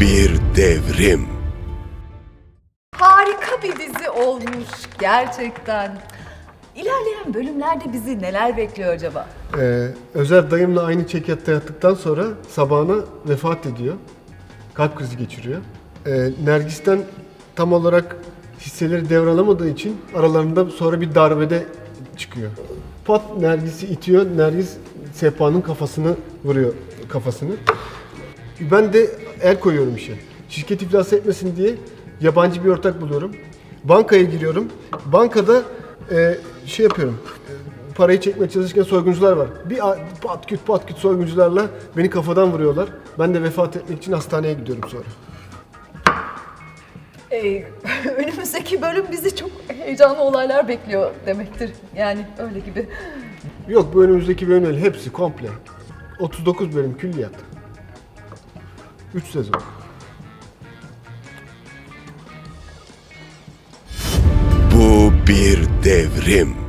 bir devrim. Harika bir dizi olmuş gerçekten. İlerleyen bölümlerde bizi neler bekliyor acaba? Ee, Özer dayımla aynı çekyatta yattıktan sonra sabahına vefat ediyor. Kalp krizi geçiriyor. Ee, Nergis'ten tam olarak hisseleri devralamadığı için aralarında sonra bir darbede çıkıyor. Pat Nergis'i itiyor. Nergis Sehpa'nın kafasını vuruyor kafasını. Ben de el koyuyorum işe. Şirket iflas etmesin diye yabancı bir ortak buluyorum. Bankaya giriyorum. Bankada e, şey yapıyorum. e, parayı çekmeye çalışırken soyguncular var. Bir a- pat küt pat küt soyguncularla beni kafadan vuruyorlar. Ben de vefat etmek için hastaneye gidiyorum sonra. Ee, önümüzdeki bölüm bizi çok heyecanlı olaylar bekliyor demektir. Yani öyle gibi. Yok bu önümüzdeki bölüm öyle. Hepsi komple. 39 bölüm külliyat. 3 sezon. Bu bir devrim.